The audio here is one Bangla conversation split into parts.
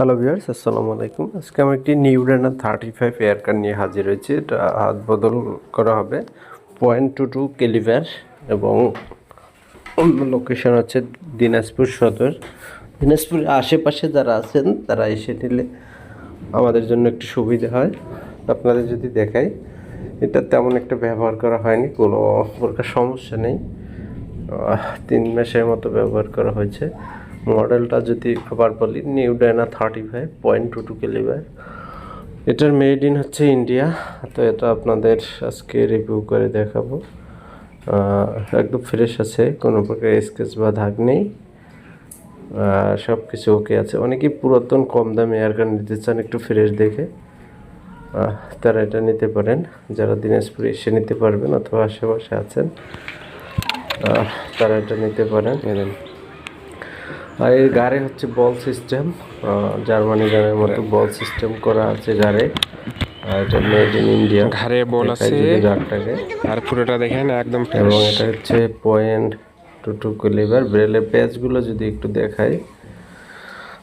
হ্যালো ভিউয়ার্স আসসালামু আলাইকুম আজকে আমি একটি নিউ রেনার থার্টি ফাইভ এয়ার নিয়ে হাজির হয়েছি। এটা হাত বদল করা হবে। পয়েন্ট টু টু কেলিভার এবং লোকেশন হচ্ছে দিনাজপুর সদর। দিনাজপুরের আশেপাশে যারা আছেন, তারা এসে নিলে আমাদের জন্য একটু সুবিধা হয়। আপনাদের যদি দেখাই, এটা তেমন একটা ব্যবহার করা হয়নি, কোনো প্রকার সমস্যা নেই। তিন মাসের মতো ব্যবহার করা হয়েছে। মডেলটা যদি আবার বলি new Diana thirty five point two two calibre এটার মেড ইন হচ্ছে ইন্ডিয়া তো এটা আপনাদের আজকে রিভিউ করে দেখাবো। একদম ফ্রেশ আছে, কোনো প্রকার স্কেচ বা দাগ নেই। সব কিছু ওকে আছে। অনেকেই পুরাতন, কম দামে এয়ারগান নিতে চান একটু ফ্রেশ দেখে। তারা এটা নিতে পারেন। যারা দিনাজপুরে এসে নিতে পারবেন অথবা আশেপাশে আছেন তারা এটা নিতে পারেন। আর এর গাড়ি হচ্ছে বল সিস্টেম জার্মানি গানের মতো বল সিস্টেম করা আছে গাড়ি। এটা মেড ইন ইন্ডিয়া। ঘাড়ে বল আছে। গাড়টাকে। আর পুরোটা দেখেন একদম এবং এটা হচ্ছে পয়েন্ট টু ব্রেলের পেজগুলো যদি একটু দেখাই।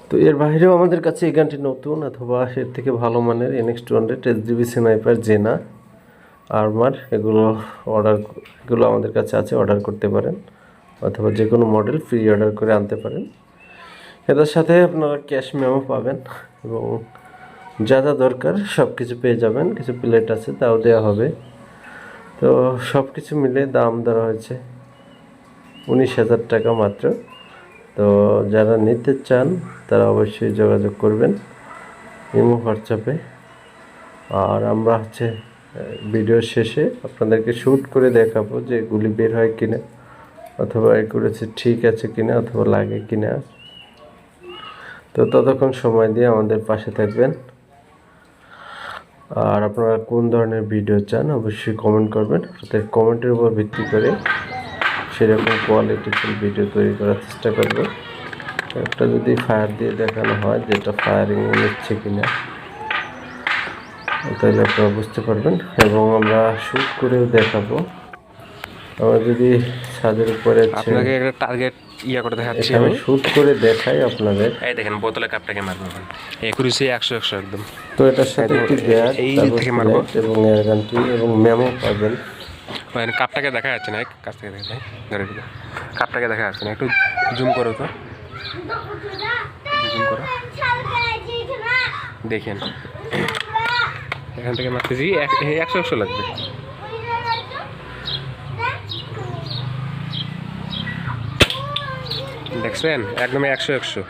তো এর বাইরেও আমাদের কাছে এই গানটি নতুন অথবা এর থেকে ভালো মানের NX two hundred S DB sniper জেনা আর্মার এগুলো অর্ডার এগুলো আমাদের কাছে আছে অর্ডার করতে পারেন। অথবা যে কোনো মডেল ফ্রি অর্ডার করে আনতে পারেন। এটার সাথে আপনারা ক্যাশ মেমো পাবেন এবং যা যা দরকার সব কিছু পেয়ে যাবেন। কিছু প্লেট আছে, তাও দেওয়া হবে। তো সব কিছু মিলে দাম ধরা হয়েছে উনিশ হাজার টাকা মাত্র। তো যারা নিতে চান, তারা অবশ্যই যোগাযোগ করবেন ইমো হোয়াটসঅ্যাপে। আর আমরা হচ্ছে ভিডিও শেষে আপনাদেরকে শ্যুট করে দেখাবো যে গুলি বের হয় কিনা, অথবা এ করেছে ঠিক আছে কিনা, অথবা লাগে কিনা। তো ততক্ষণ সময় দিয়ে আমাদের পাশে থাকবেন। আর আপনারা কোন ধরনের ভিডিও চান অবশ্যই কমেন্ট করবেন। আপনাদের কমেন্টের উপর ভিত্তি করে সেরকম কোয়ালিটিফুল ভিডিও তৈরি করার চেষ্টা করব। একটা যদি ফায়ার দিয়ে দেখানো হয় যেটা ফায়ারিং নিচ্ছে কিনা, তাহলে আপনারা বুঝতে পারবেন। এবং আমরা শ্যুট করেও দেখাবো। আমরা যদি ছাদের উপরে আপনাকে একটা টার্গেট ইয়া করে দেখাচ্ছি আমি শ্যুট করে দেখাই আপনাদের। এই দেখেন বোতলে কাপটাকে মারবো একুরিশে একশো একশো একদম। তো এটার সাথে একটি ব্যাগ এই থেকে মারবো। এবং এয়ারগানটি এবং মেমো পাবেন। ওখানে কাপটাকে দেখা যাচ্ছে না কাছ থেকে দেখা যায় ধরে দিলে কাপটাকে দেখা যাচ্ছে না একটু জুম করো তো। জুম করো। দেখেন। এখান থেকে মারতেছি একশো একশো লাগবে। দেখছেন? একদমই একশো একশো।